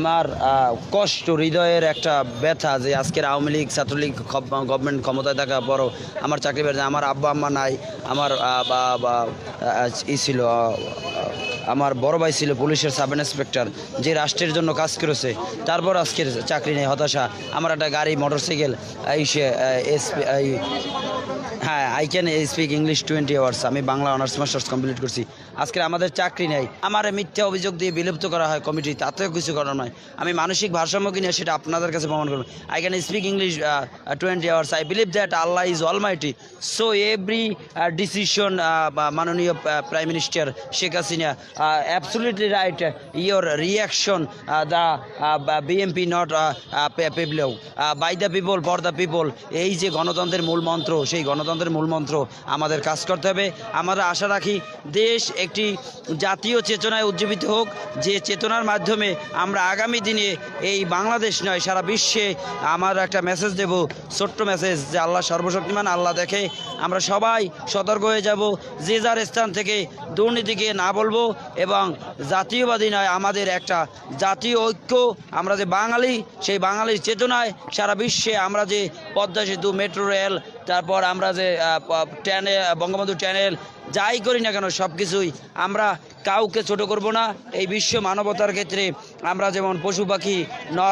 আমার কষ্ট, হৃদয়ের একটা ব্যথা যে আজকের আওয়ামী লীগ, ছাত্রলীগ গভর্নমেন্ট ক্ষমতায় থাকা পরও আমার চাকরি বেড়ে আমার আব্বা, আম্মা নাই, আমার ই ছিল আমার বড় ভাই ছিল পুলিশের সাব ইন্সপেক্টর, যে রাষ্ট্রের জন্য কাজ করেছে, তারপর আজকের চাকরি নেই, হতাশা, আমার একটা গাড়ি, মোটরসাইকেল এই সে হ্যাঁ I can speak English twenty hours আমি বাংলা অনার্স মাস্টার্স কমপ্লিট করছি। আজকে আমাদের চাকরি নেই। আমার মিথ্যা অভিযোগ দিয়ে বিলুপ্ত করা হয় কমিটি তাতেও কিছু করার নয়। আমি মানসিক ভারসাম্য কিনে সেটা আপনাদের কাছে প্রমাণ করব। I can speak English twenty hours I believe that Allah is all mighty so every decision মাননীয় prime minister Sheikh Hasina absolutely right your reaction the BMP not পিপলেও by the people for the people এই যে গণতন্ত্রের মূল মন্ত্র, সেই গণতন্ত্রের মূল মন্ত্র আমাদের কাজ করতে হবে। আমরা আশা রাখি দেশ একটি জাতীয় চেতনায় উজ্জীবিত হোক, যে চেতনার মাধ্যমে আমরা আগামী দিনে এই বাংলাদেশ নয়, সারা বিশ্বে আমার একটা মেসেজ দেব, ছোট্ট মেসেজ যে আল্লাহ সর্বশক্তিমান, আল্লাহ দেখে আমরা সবাই সতর্ক হয়ে যাব, যে যার স্থান থেকে দুর্নীতিকে না বলব এবং জাতীয়বাদী নয়, আমাদের একটা জাতীয় ঐক্য, আমরা যে বাঙালি, সেই বাঙালির চেতনায় সারা বিশ্বে আমরা যে পদ্মা সেতু মেট্রো রেল তারপর আমরা যে ট্যানে বঙ্গবন্ধু ট্যানেল যাই করি না কেন সব কিছুই আমরা কাউকে ছোট করব না। এই বিশ্ব মানবতার ক্ষেত্রে আমরা যেমন পশু পাখি নর